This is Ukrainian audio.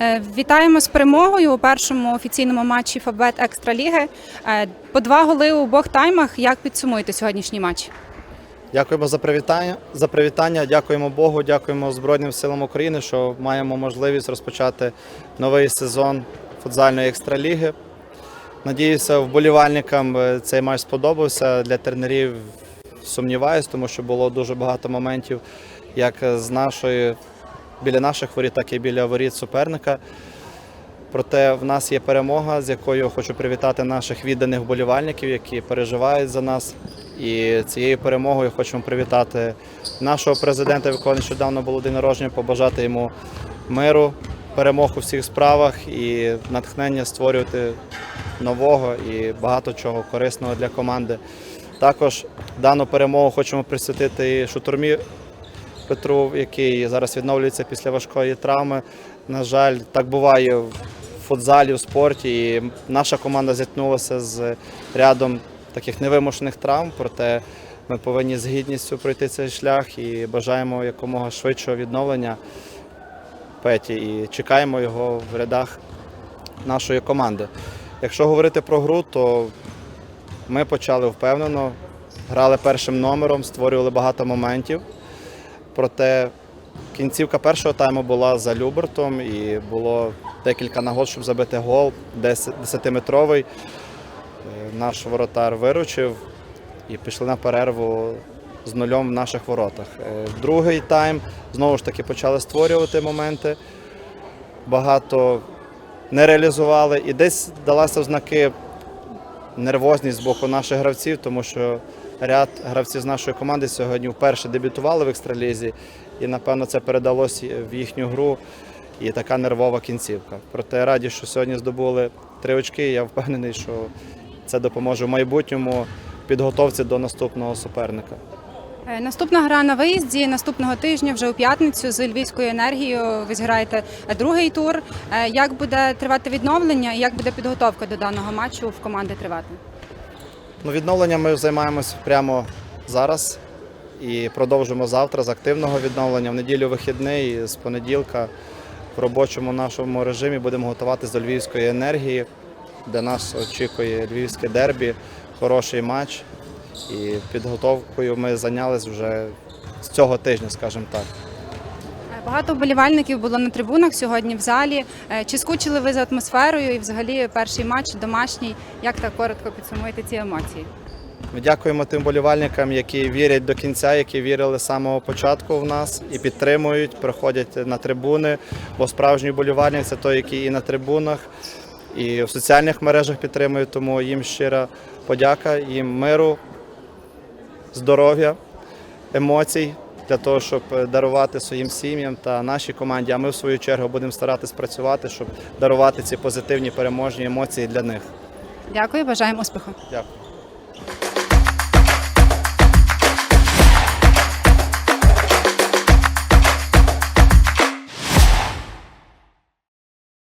Е, Вітаємо з перемогою у першому офіційному матчі Фабет Екстраліги. Е, По два голи у обох таймах. Як підсумуєте сьогоднішній матч? Дякуємо за привітання. За привітання. Дякуємо Богу, дякуємо Збройним силам України, що маємо можливість розпочати новий сезон футзальної екстраліги. Надіюся, вболівальникам е, цей матч сподобався. Для тренерів сумніваюсь, тому що було дуже багато моментів, як з нашої біля наших воріт, так і біля воріт суперника. Проте в нас є перемога, з якою хочу привітати наших відданих вболівальників, які переживають за нас. І цією перемогою хочемо привітати нашого президента, в якого нещодавно було день народження, побажати йому миру, перемог у всіх справах і натхнення створювати нового і багато чого корисного для команди. Також дану перемогу хочемо присвятити і шутурмі Петру, який зараз відновлюється після важкої травми. На жаль, так буває в футзалі, в спорті. І наша команда зіткнулася з рядом таких невимушених травм, проте ми повинні з гідністю пройти цей шлях і бажаємо якомога швидшого відновлення Петі і чекаємо його в рядах нашої команди. Якщо говорити про гру, то ми почали впевнено, грали першим номером, створювали багато моментів. Проте кінцівка першого тайму була за Любертом і було декілька нагод, щоб забити гол, 10-метровий. Наш воротар виручив і пішли на перерву з нульом в наших воротах. Е, Другий тайм знову ж таки почали створювати моменти. Багато не реалізували. І десь далася ознаки нервозність з боку наших гравців, тому що ряд гравців з нашої команди сьогодні вперше дебютували в екстралізі, і напевно це передалося в їхню гру. І така нервова кінцівка. Проте раді, що сьогодні здобули три очки. Я впевнений, що це допоможе в майбутньому підготовці до наступного суперника. Е, Наступна гра на виїзді наступного тижня, вже у п'ятницю, з Львівською енергією. Ви зіграєте другий тур. Е, Як буде тривати відновлення і як буде підготовка до даного матчу в команди тривати? Ну, відновленням ми займаємося прямо зараз і продовжимо завтра з активного відновлення. В неділю вихідний і з понеділка в робочому нашому режимі будемо готуватися до Львівської енергії, де нас очікує львівське дербі, хороший матч. І підготовкою ми зайнялися вже з цього тижня, скажімо так. Багато вболівальників було на трибунах сьогодні в залі. Е, Чи скучили ви за атмосферою і взагалі перший матч домашній? Як так коротко підсумуєте ці емоції? Ми дякуємо тим болівальникам, які вірять до кінця, які вірили з самого початку в нас і підтримують, приходять на трибуни. Бо справжній болівальник це той, який і на трибунах, і в соціальних мережах підтримує. Тому їм щира подяка, їм миру, здоров'я, емоцій для того, щоб дарувати своїм сім'ям та нашій команді. А ми в свою чергу будемо старатися працювати, щоб дарувати ці позитивні переможні емоції для них. Дякую, бажаємо успіху. Дякую.